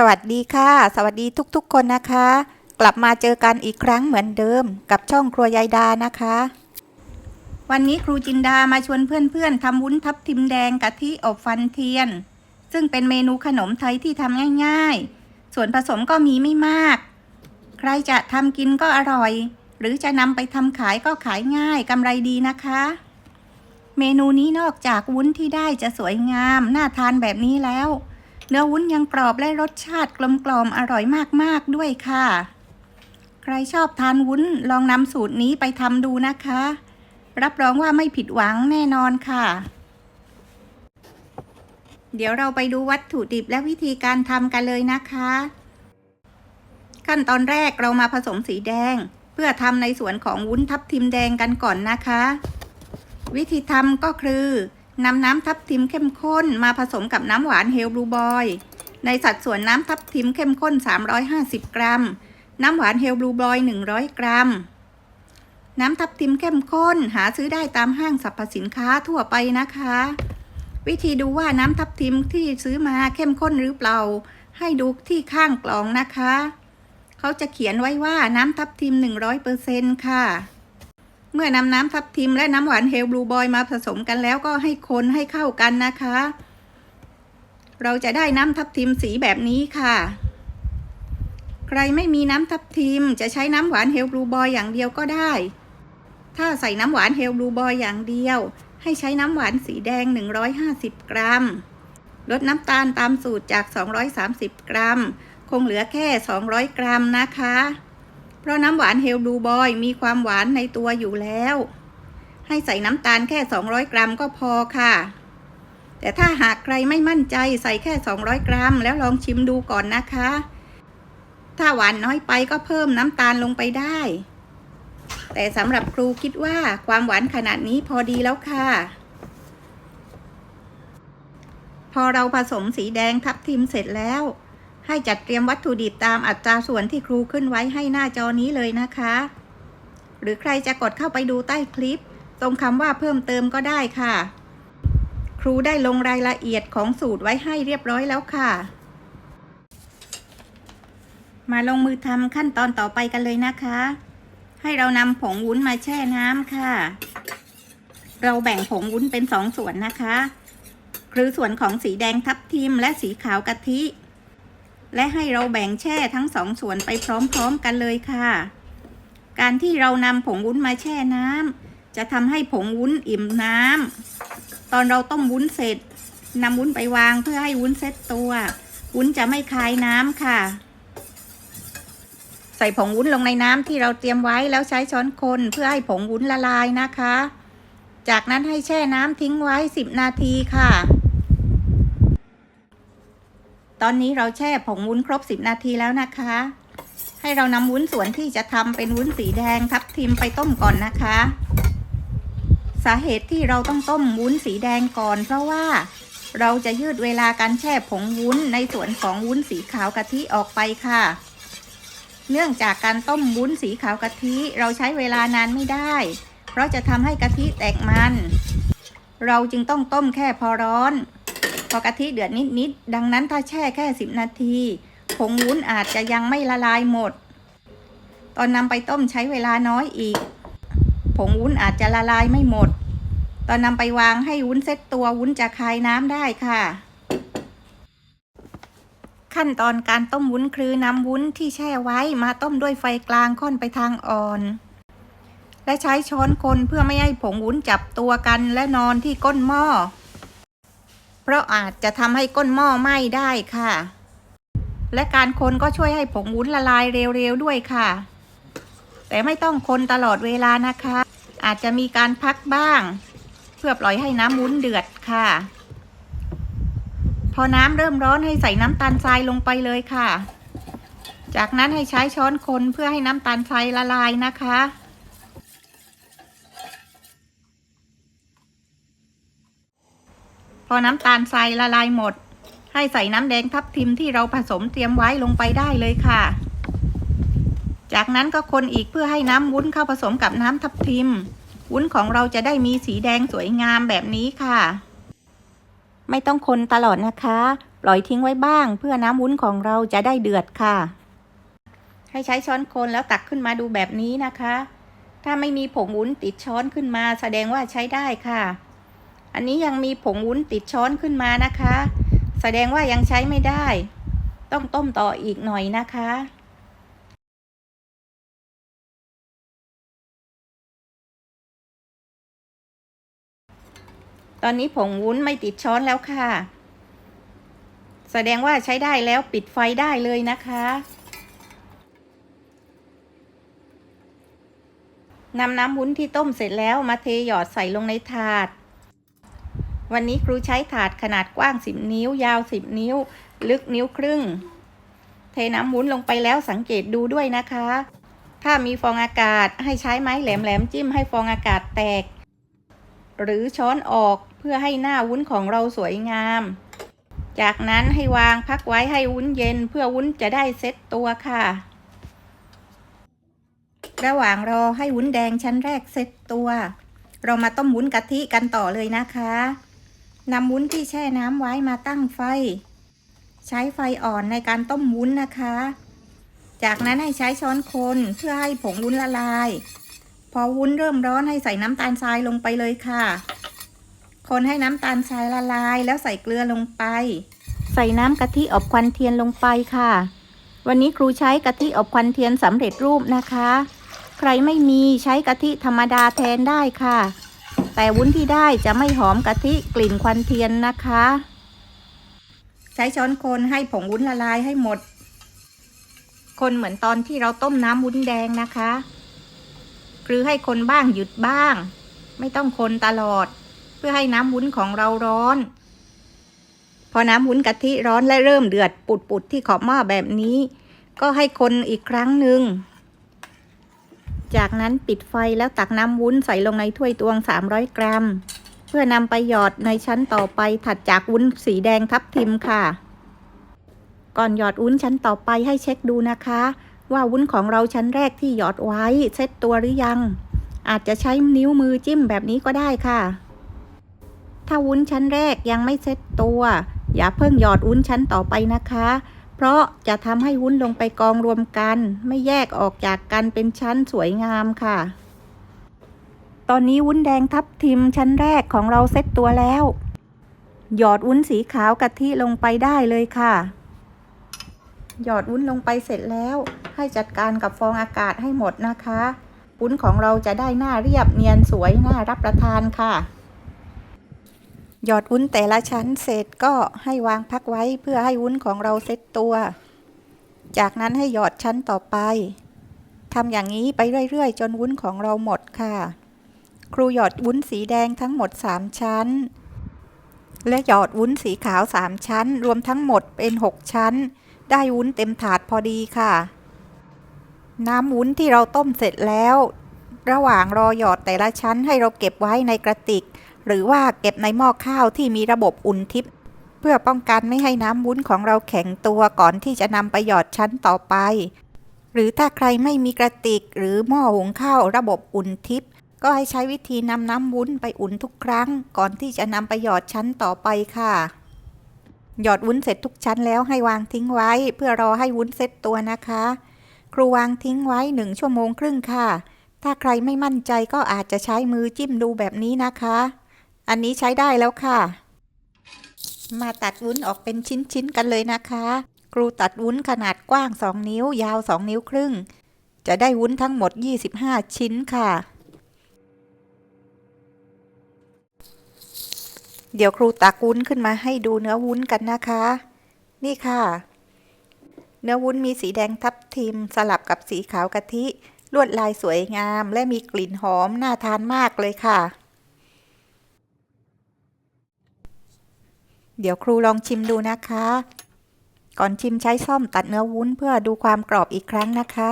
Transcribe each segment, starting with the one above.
สวัสดีค่ะ สวัสดีทุกๆคนนะคะ กลับมาเจอกันอีกครั้งเหมือนเดิม กับช่องครัวยายดานะคะ วันนี้ครูจินดามาชวนเพื่อนๆทำวุ้นทับทิมแดงกะทิอบฟันเทียน ซึ่งเป็นเมนูขนมไทยที่ทำง่ายๆ ส่วนผสมก็มีไม่มาก ใครจะทำกินก็อร่อย หรือจะนำไปทำขายก็ขายง่ายกำไรดีนะคะ เมนูนี้นอกจากวุ้นที่ได้จะสวยงามน่าทานแบบนี้แล้ว เนื้อวุ้นยังกรอบและรสชาติกลมกล่อมอร่อยมากๆด้วยค่ะ ใครชอบทานวุ้นลองนำสูตรนี้ไปทำดูนะคะ รับรองว่าไม่ผิดหวังแน่นอนค่ะ เดี๋ยวเราไปดูวัตถุดิบและวิธีการทำกันเลยนะคะ ขั้นตอนแรกเรามาผสมสีแดง เพื่อทำในส่วนของวุ้นทับทิมแดงกันก่อนนะคะ วิธีทำก็คือ นำน้ำทับทิมเข้มข้นมาผสมกับน้ำหวานเฮลบลูบอย ในสัดส่วนน้ำทับทิมเข้มข้น 350 กรัม น้ำหวานเฮลบลูบอย 100 กรัม น้ำทับทิมเข้มข้นหาซื้อได้ตามห้างสรรพสินค้าทั่วไปนะคะ วิธีดูว่าน้ำทับทิมที่ซื้อมาเข้มข้นหรือเปล่า ให้ดูที่ข้างกล่องนะคะ เขาจะเขียนไว้ว่าน้ำทับทิม 100%ค่ะ เมื่อนำน้ำทับทิมและน้ำหวานเฮลบลูบอยมาผสมกันแล้วก็ให้คนให้เข้ากันนะคะ เราจะได้น้ำทับทิมสีแบบนี้ค่ะ ใครไม่มีน้ำทับทิมจะใช้น้ำหวานเฮลบลูบอยอย่างเดียวก็ได้ ถ้าใส่น้ำหวานเฮลบลูบอยอย่างเดียว ให้ใช้น้ำหวานสีแดง 150 กรัม ลดน้ำตาลตามสูตรจาก 230 กรัม คงเหลือแค่ 200 กรัมนะคะ ราะน้ำหวานเฮลบลูบอยมีความหวานในตัวอยู่แล้ว ให้ใส่น้ำตาลแค่ 200 กรัมก็พอค่ะ แต่ถ้าหากใครไม่มั่นใจใส่แค่ 200 กรัม แล้วลองชิมดูก่อนนะคะ ถ้าหวานน้อยไปก็เพิ่มน้ำตาลลงไปได้ แต่สำหรับครูคิดว่าความหวานขนาดนี้พอดีแล้วค่ะ พอเราผสมสีแดงทับทิมเสร็จแล้ว ให้จัดเตรียมวัตถุดิบตามอัตราส่วนที่ครูขึ้นไว้ให้หน้าจอนี้เลยนะคะ หรือใครจะกดเข้าไปดูใต้คลิป ตรงคำว่าเพิ่มเติมก็ได้ค่ะ ครูได้ลงรายละเอียดของสูตรไว้ให้เรียบร้อยแล้วค่ะ มาลงมือทำขั้นตอนต่อไปกันเลยนะคะ ให้เรานำผงวุ้นมาแช่น้ำค่ะ เราแบ่งผงวุ้นเป็นสองส่วนนะคะ คือส่วนของสีแดงทับทิมและสีขาวกะทิ และให้เราแบ่งแช่ทั้งสองส่วนไปพร้อมๆกันเลยค่ะ การที่เรานำผงวุ้นมาแช่น้ำจะทำให้ผงวุ้นอิ่มน้ำตอนเราต้มวุ้นเสร็จนำวุ้นไปวางเพื่อให้วุ้นเซ็ตตัว วุ้นจะไม่คายน้ำค่ะ ใส่ผงวุ้นลงในน้ำที่เราเตรียมไว้แล้วใช้ช้อนคนเพื่อให้ผงวุ้นละลายนะคะ จากนั้นให้แช่น้ำทิ้งไว้ 10 นาทีค่ะ ตอนนี้เราแช่ผงวุ้นครบ 10 นาทีแล้วนะคะ ให้เรานำวุ้นส่วนที่จะทำเป็นวุ้นสีแดงทับทิมไปต้มก่อนนะคะ สาเหตุที่เราต้องต้มวุ้นสีแดงก่อน เพราะว่าเราจะยืดเวลาการแช่ผงวุ้นในส่วนของวุ้นสีขาวกะทิออกไปค่ะ เนื่องจากการต้มวุ้นสีขาวกะทิเราใช้เวลานานไม่ได้ เพราะจะทำให้กะทิแตกมัน เราจึงต้องต้มแค่พอร้อน พอกะทิเดือดนิดๆดังนั้นถ้าแช่แค่ 10 นาทีผงวุ้นอาจจะยังไม่ละลายหมด ตอนนำไปต้มใช้เวลาน้อยอีก ผงวุ้นอาจจะละลายไม่หมด ตอนนำไปวางให้วุ้นเซ็ตตัววุ้นจะคายน้ำได้ค่ะ ขั้นตอนการต้มวุ้นคือนำวุ้นที่แช่ไว้มาต้มด้วยไฟกลางค่อนไปทางอ่อน และใช้ช้อนคนเพื่อไม่ให้ผงวุ้นจับตัวกันและนอนที่ก้นหม้อ เพราะอาจจะทำให้ก้นหม้อไหม้ได้ค่ะ และการคนก็ช่วยให้ผงวุ้นละลายเร็วๆด้วยค่ะ แต่ไม่ต้องคนตลอดเวลานะคะ อาจจะมีการพักบ้าง เพื่อปล่อยให้น้ำวุ้นเดือดค่ะ พอน้ำเริ่มร้อนให้ใส่น้ำตาลทรายลงไปเลยค่ะ จากนั้นให้ใช้ช้อนคนเพื่อให้น้ำตาลทรายละลายนะคะ พอน้ำตาลทรายละลายหมด ให้ใส่น้ำแดงทับทิมที่เราผสมเตรียมไว้ลงไปได้เลยค่ะ จากนั้นก็คนอีกเพื่อให้น้ำวุ้นเข้าผสมกับน้ำทับทิม วุ้นของเราจะได้มีสีแดงสวยงามแบบนี้ค่ะ ไม่ต้องคนตลอดนะคะ ปล่อยทิ้งไว้บ้าง เพื่อน้ำวุ้นของเราจะได้เดือดค่ะ ให้ใช้ช้อนคนแล้วตักขึ้นมาดูแบบนี้นะคะ ถ้าไม่มีผงวุ้นติดช้อนขึ้นมาแสดงว่าใช้ได้ค่ะ อันนี้ยังมีผงวุ้นติดช้อนขึ้นมานะคะ แสดงว่ายังใช้ไม่ได้ ต้องต้มต่ออีกหน่อยนะคะตอนนี้ผงวุ้นไม่ติดช้อนแล้วค่ะ แสดงว่าใช้ได้แล้วปิดไฟได้เลยนะคะ นำน้ำวุ้นที่ต้มเสร็จแล้วมาเทหยอดใส่ลงในถาด วันนี้ครูใช้ถาดขนาดกว้าง 10 นิ้ว ยาว 10 นิ้ว ลึกนิ้วครึ่ง เทน้ำวุ้นลงไปแล้วสังเกตดูด้วยนะคะ ถ้ามีฟองอากาศให้ใช้ไม้แหลมๆจิ้มให้ฟองอากาศแตก หรือช้อนออกเพื่อให้หน้าวุ้นของเราสวยงาม จากนั้นให้วางพักไว้ให้วุ้นเย็น เพื่อวุ้นจะได้เซ็ตตัวค่ะ ระหว่างรอให้วุ้นแดงชั้นแรกเซ็ตตัวเรามาต้มวุ้นกะทิกันต่อเลยนะคะ นำวุ้นที่แช่น้ำไว้มาตั้งไฟ ใช้ไฟอ่อนในการต้มวุ้นนะคะ จากนั้นให้ใช้ช้อนคนเพื่อให้ผงวุ้นละลาย พอวุ้นเริ่มร้อนให้ใส่น้ำตาลทรายลงไปเลยค่ะ คนให้น้ำตาลทรายละลายแล้วใส่เกลือลงไป ใส่น้ำกะทิอบควันเทียนลงไปค่ะ วันนี้ครูใช้กะทิอบควันเทียนสำเร็จรูปนะคะ ใครไม่มีใช้กะทิธรรมดาแทนได้ค่ะ แต่วุ้นที่ได้จะไม่หอมกะทิกลิ่นควันเทียนนะคะ ใช้ช้อนคนให้ผงวุ้นละลายให้หมด คนเหมือนตอนที่เราต้มน้ำวุ้นแดงนะคะหรือให้คนบ้างหยุดบ้าง ไม่ต้องคนตลอด เพื่อให้น้ำวุ้นของเราร้อน พอน้ำวุ้นกะทิร้อนและเริ่มเดือดปุดๆที่ขอบหม้อแบบนี้ ก็ให้คนอีกครั้งหนึ่ง จากนั้นปิดไฟแล้วตักน้ำวุ้นใส่ลงในถ้วยตวง 300 กรัม เพื่อนำไปหยอดในชั้นต่อไปถัดจากวุ้นสีแดงทับทิมค่ะ ก่อนหยอดวุ้นชั้นต่อไปให้เช็คดูนะคะ ว่าวุ้นของเราชั้นแรกที่หยอดไว้เซ็ตตัวหรือยัง อาจจะใช้นิ้วมือจิ้มแบบนี้ก็ได้ค่ะ ถ้าวุ้นชั้นแรกยังไม่เซ็ตตัว อย่าเพิ่งหยอดวุ้นชั้นต่อไปนะคะ เพราะจะทำให้วุ้นลงไปกองรวมกัน ไม่แยกออกจากกันเป็นชั้นสวยงามค่ะ ตอนนี้วุ้นแดงทับทิมชั้นแรกของเราเซ็ตตัวแล้ว หยอดวุ้นสีขาวกะทิลงไปได้เลยค่ะ หยอดวุ้นลงไปเสร็จแล้ว ให้จัดการกับฟองอากาศให้หมดนะคะ วุ้นของเราจะได้หน้าเรียบเนียนสวยน่ารับประทานค่ะ หยอดวุ้นแต่ละชั้นเสร็จก็ให้วางพักไว้เพื่อให้วุ้นของเราเซ็ตตัว จากนั้นให้หยอดชั้นต่อไปทำอย่างนี้ไปเรื่อยๆ จนวุ้นของเราหมดค่ะ ครูหยอดวุ้นสีแดงทั้งหมด 3 ชั้น และหยอดวุ้นสีขาว 3 ชั้น รวมทั้งหมดเป็น 6 ชั้น ได้วุ้นเต็มถาดพอดีค่ะ น้ำวุ้นที่เราต้มเสร็จแล้ว ระหว่างรอหยอดแต่ละชั้นให้เราเก็บไว้ในกระติก หรือว่าเก็บในหม้อข้าวที่มีระบบอุ่นทิพย์เพื่อป้องกันไม่ให้น้ำวุ้นของเราแข็งตัวก่อนที่จะนำไปหยอดชั้นต่อไป หรือถ้าใครไม่มีกระติกหรือหม้อหุงข้าวระบบอุ่นทิพย์ก็ให้ใช้วิธีนำน้ำวุ้นไปอุ่นทุกครั้ง ก่อนที่จะนำไปหยอดชั้นต่อไปค่ะ หยอดวุ้นเสร็จทุกชั้นแล้วให้วางทิ้งไว้ เพื่อรอให้วุ้นเซ็ตตัวนะคะ ครูวางทิ้งไว้หนึ่งชั่วโมงครึ่งค่ะ ถ้าใครไม่มั่นใจก็อาจจะใช้มือจิ้มดูแบบนี้นะคะ อันนี้ใช้ได้แล้วค่ะ มาตัดวุ้นออกเป็นชิ้นๆกันเลยนะคะ ครูตัดวุ้นขนาดกว้าง 2 นิ้ว ยาว 2 นิ้วครึ่ง จะได้วุ้นทั้งหมด 25 ชิ้นค่ะ เดี๋ยวครูตักวุ้นขึ้นมาให้ดูเนื้อวุ้นกันนะคะ นี่ค่ะ เนื้อวุ้นมีสีแดงทับทิมสลับกับสีขาวกะทิ ลวดลายสวยงาม และมีกลิ่นหอมน่าทานมากเลยค่ะ เดี๋ยวครูลองชิมดูนะคะ ก่อนชิมใช้ซ่อมตัดเนื้อวุ้นเพื่อดูความกรอบอีกครั้งนะคะ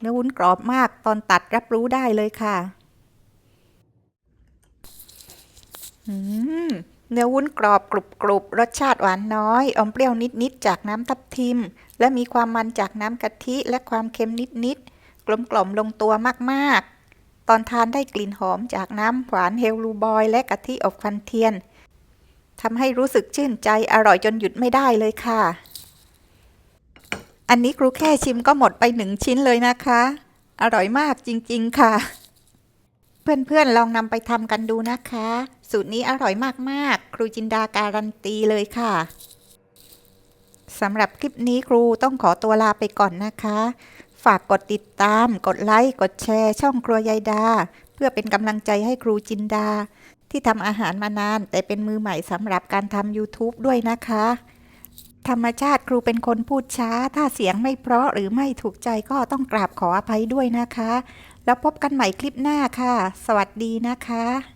เนื้อวุ้นกรอบมากตอนตัดรับรู้ได้เลยค่ะเนื้อวุ้นกรอบกรุบกรุบรสชาติหวานน้อย อมเปรี้ยวนิดๆจากน้ำทับทิม และมีความมันจากน้ำกะทิและความเค็มนิดๆกลมกล่อมลงตัวมาก ๆ ตอนทานได้กลิ่นหอมจากน้ำหวานเฮลลูบอย และกะทิอบควันเทียน ทำให้รู้สึกชื่นใจอร่อยจนหยุดไม่ได้เลยค่ะ อันนี้ครูแค่ชิมก็หมดไปหนึ่งชิ้นเลยนะคะ อร่อยมากจริงๆค่ะ เพื่อนๆลองนำไปทำกันดูนะคะ สูตรนี้อร่อยมากๆ ครูจินดาการันตีเลยค่ะสำหรับคลิปนี้ครูต้องขอตัวลาไปก่อนนะคะ ฝากกดติดตาม กดไลค์ กดแชร์ ช่องครัวยายดา เพื่อเป็นกำลังใจให้ครูจินดา ที่ทำอาหารมานาน แต่เป็นมือใหม่สำหรับการทำ YouTube ด้วยนะคะ ธรรมชาติครูเป็นคนพูดช้า ถ้าเสียงไม่เพราะหรือไม่ถูกใจก็ต้องกราบขออภัยด้วยนะคะ แล้วพบกันใหม่คลิปหน้าค่ะ สวัสดีนะคะ